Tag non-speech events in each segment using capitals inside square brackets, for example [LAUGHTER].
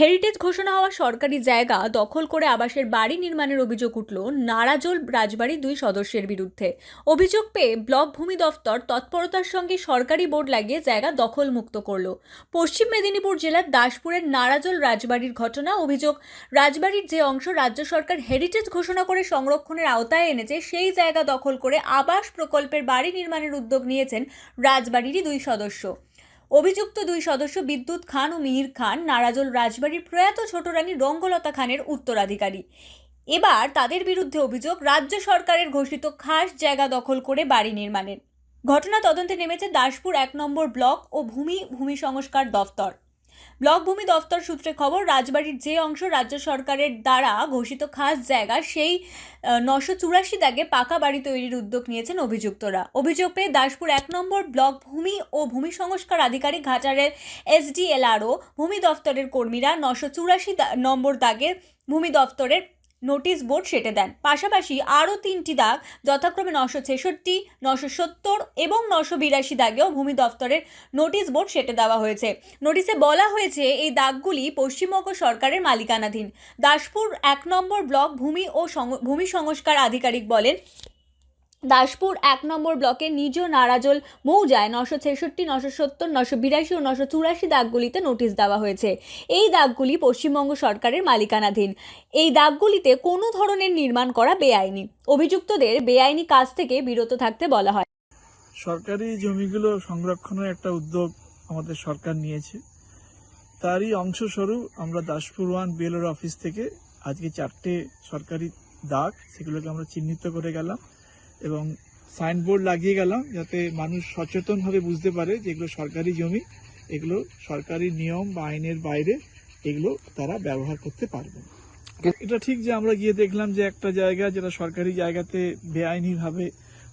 Heritage ঘোষণা হওয়া সরকারি জায়গা দখল করে আবাসের বাড়ি নির্মাণের অভিযোগ উঠল নারাজল রাজবাড়ির দুই সদস্যের বিরুদ্ধে। অভিযোগ পেয়ে ব্লক ভূমি দফতর তৎপরতার সঙ্গে সরকারি বোর্ড লাগিয়ে জায়গা দখল মুক্ত করল। পশ্চিম মেদিনীপুর জেলার দাসপুরের নারাজল রাজবাড়ির ঘটনা অভিযোগ, রাজবাড়ির যে অংশ রাজ্য সরকার হেরিটেজ ঘোষণা করে সংরক্ষণের আওতায় এনেছে, সেই জায়গা দখল করে আবাস প্রকল্পের বাড়ি নির্মাণের উদ্যোগ নিয়েছেন রাজবাড়িরই দুই সদস্য। অভিযুক্ত দুই সদস্য বিদ্যুৎ খান ও মিহির খান নারাজল রাজবাড়ির প্রয়াত ছোট রানী রঙ্গলতা খানের উত্তরাধিকারী। এবার তাদের বিরুদ্ধে অভিযোগ রাজ্য সরকারের ঘোষিত খাস জায়গা দখল করে বাড়ি নির্মাণের। ঘটনা তদন্তে নেমেছে দাসপুর এক নম্বর ব্লক ও ভূমি ভূমি সংস্কার দফতর। ব্লক ভূমি দফতর সূত্রে খবর, রাজবাড়ির যে অংশ রাজ্য সরকারের দ্বারা ঘোষিত খাস জায়গা, সেই নশো চুরাশি দাগে পাকা বাড়ি তৈরির উদ্যোগ নিয়েছেন অভিযুক্তরা। অভিযোগ পেয়ে দাসপুর এক নম্বর ব্লক ভূমি ও ভূমি সংস্কার আধিকারিক ঘাটারের এসডিএলআরও ভূমি দফতরের কর্মীরা নশো চুরাশি নম্বর দাগের ভূমি দফতরের নোটিশ বোর্ড সেটে দেন। পাশাপাশি আরও তিনটি দাগ, যথাক্রমে নশো ছেষট্টি, নশো সত্তর এবং নশো বিরাশি দাগেও ভূমি দফতরের নোটিশ বোর্ড সেটে দেওয়া হয়েছে। নোটিশে বলা হয়েছে, এই দাগগুলি পশ্চিমবঙ্গ সরকারের মালিকানাধীন। দাসপুর এক নম্বর ব্লক ভূমি ও ভূমি সংস্কার আধিকারিক বলেন দাসপুর এক নম্বর ব্লকে নিজ নারাজল মৌজায় নশো ছেষট্টি, নশো সত্তর, নশো বিরাশি ও নশো চুরাশি দাগগুলিতে নোটিশ দেওয়া হয়েছে। এই দাগগুলি পশ্চিমবঙ্গ সরকারের মালিকানাধীন। এই দাগগুলিতে কোনো ধরনের নির্মাণ করা বেআইনি। অভিযুক্তদের বেআইনি কাজ থেকে বিরত থাকতে বলা হয়। সরকারি জমিগুলো সংরক্ষণের একটা উদ্যোগ আমাদের সরকার নিয়েছে। তারই অংশস্বরূপ আমরা দাসপুর ওয়ান বিএলওর অফিস থেকে আজকে চারটে সরকারি দাগ, সেগুলোকে আমরা চিহ্নিত করে গেলাম। এবং সাইনবোর্ড লাগিয়ে গেলাম যাতে মানুষ সচেতনভাবে বুঝতে পারে যে এগুলো সরকারি জমি, এগুলো সরকারি নিয়ম বা আইনের বাইরে এগুলো তারা ব্যবহার করতে পারবে এটা ঠিক যে আমরা গিয়ে দেখলাম যে একটা জায়গা যেটা সরকারি জায়গাতে বেআইনিভাবে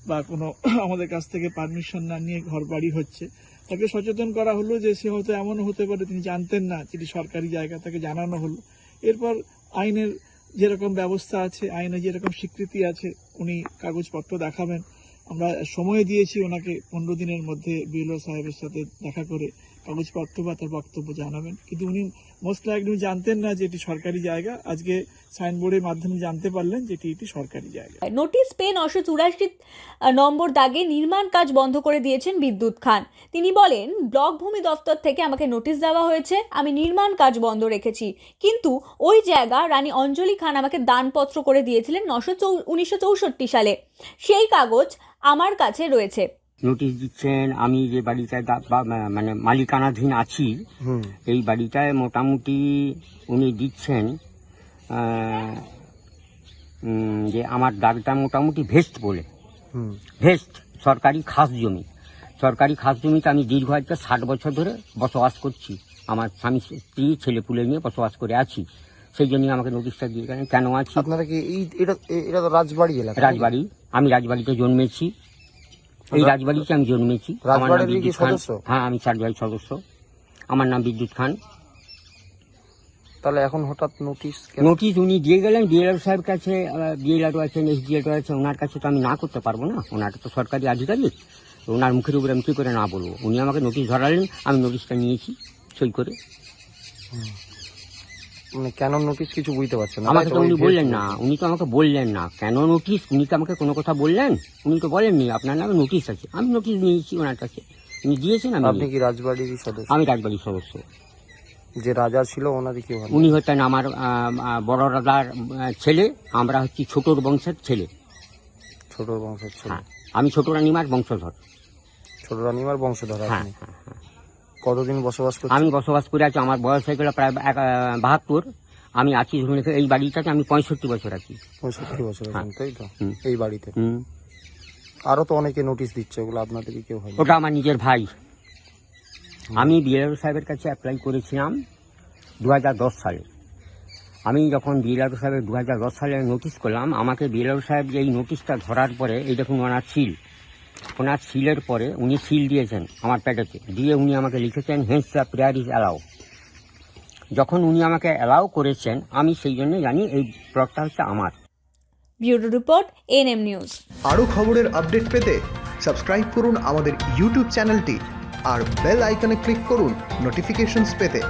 বা কোনো [COUGHS] আমাদের কাছ থেকে পারমিশন না নিয়ে ঘর বাড়ি হচ্ছে, তাকে সচেতন করা হলো যে সে হয়তো এমনও হতে পারে তিনি জানতেন না যেটি সরকারি জায়গা, তাকে জানানো হলো। এরপর আইনের যেরকম ব্যবস্থা আছে, আইনে যেরকম স্বীকৃতি আছে, উনি কাগজপত্র দেখাবেন। আমরা সময় দিয়েছি ওনাকে পনেরো দিনের মধ্যে বিএলও সাহেবের সাথে দেখা করে কাগজপত্র বা তার বক্তব্য জানাবেন। কিন্তু উনি মোস্ট লাইকলি জানতেন না যে এটি সরকারি জায়গা। আজকে সাইনবোর্ডের মাধ্যমে জানতে পারলেন যে এটি সরকারি জায়গা। নোটিশ পেয়ে নশো চুরাশি নম্বর দাগে নির্মাণ কাজ বন্ধ করে দিয়েছেন বিদ্যুৎ খান। তিনি বলেন, ব্লক ভূমি দফতর থেকে আমাকে নোটিশ দেওয়া হয়েছে, আমি নির্মাণ কাজ বন্ধ রেখেছি। কিন্তু ওই জায়গা রানী অঞ্জলি খান আমাকে দানপত্র করে দিয়েছিলেন নশো চৌ, উনিশশো চৌষট্টি সালে। সেই কাগজ আমার কাছে রয়েছে। নোটিশ দিচ্ছেন আমি যে বাড়িটায় মানে মালিকানাধীন আছি এই বাড়িটায় মোটামুটি উনি দিচ্ছেন যে আমার দাগটা মোটামুটি ভেস্ট বলে। ভেস্ট সরকারি খাস জমি। সরকারি খাস জমিতে আমি দীর্ঘ আজকে ষাট বছর ধরে বসবাস করছি। আমার স্বামী স্ত্রী ছেলে পুলে নিয়ে বসবাস করে আছি। সেই জন্য আমাকে নোটিশটা দিয়ে গেলেন কেন আছি? আপনারা কি এটা এটা তো রাজবাড়ি এলাকা রাজবাড়ি। আমি রাজবাড়িতে জন্মেছি। এই রাজবাড়িতে আমি জন্মেছি। আমার নাম বিদ্যুৎ খান। হ্যাঁ আমি রাজবাড়ির সদস্য। আমার নাম বিদ্যুৎ খান। তাহলে এখন হঠাৎ নোটিশ নোটিশ উনি দিয়ে গেলেন বিএলআর সাহেব কাছে বিএলআরও আছেন এসডিএলও আছে ওনার কাছে তো আমি না করতে পারব না। ওনার তো সরকারি আধিকারিক। ওনার মুখের উপরে আমি কী করে না বলব? উনি আমাকে নোটিশ ধরালেন আমি নোটিশটা নিয়েছি সই করে। মানে কেন নোটিশ কিছু বুঝতে পারছেন না? আমাকে তো উনি বললেন না। উনি তো আমাকে বললেন না। কেন নোটিশ উনি তো আমাকে কোনো কথা বললেন? উনি তো বলেননি। আপনার নামে নোটিশ আছে। আমি নোটিশ নিয়েছি ওনার কাছে। উনি দিয়েছেন আমি আপনি কি রাজবাড়ির সদস্য? আমি রাজবাড়ির সদস্য। যে রাজা ছিল ওনারই কি উনি হচ্ছেন আমার বড় আহ, ছেলে। আমরা হচ্ছি ছোটর বংশের ছেলে। ছোট বংশের ছিল। হ্যাঁ। আমি ছোট রানিমার বংশধর। ছোট রানীমার বংশধর হ্যাঁ আপনি হ্যাঁ, হ্যাঁ। কতদিন বসবাস করছেন? আমি বসবাস করে আছি আমার বয়স হয়ে গেল প্রায় এক, বাহাত্তর। আমি আছি ধরুন এই বাড়িটাতে আমি পঁয়ষট্টি বছর আছি। পঁয়ষট্টি বছর হ্যাঁ। তাই তো? এই বাড়িতে। আরও তো অনেকে নোটিশ দিচ্ছে ওগুলো আপনাদের কি কেউ হয় ওটা আমার নিজের ভাই। আমি বিএলআর সাহেবের কাছে অ্যাপ্লাই করেছিলাম দু হাজার দশ সালে। আমি যখন বিএলআর সাহেবের দু হাজার দশ সালে নোটিশ করলাম আমাকে বিএলআর সাহেব যে এই নোটিশটা ধরার পরে এই দেখুন ওনার সিল ওনার সিলের পরে উনি সিল দিয়েছেন আমার প্যাকেটে। দিয়ে উনি আমাকে লিখেছেন hence the prayer is allow. যখন উনি আমাকে অ্যালাউ করেছেন আমি সেই জন্য জানি এই প্লটটা হচ্ছে আমার। Bureau report NM news. আরও খবরের আপডেট পেতে সাবস্ক্রাইব করুন আমাদের ইউটিউব চ্যানেলটি আর বেল আইকনে ক্লিক করুন নোটিফিকেশনস পেতে।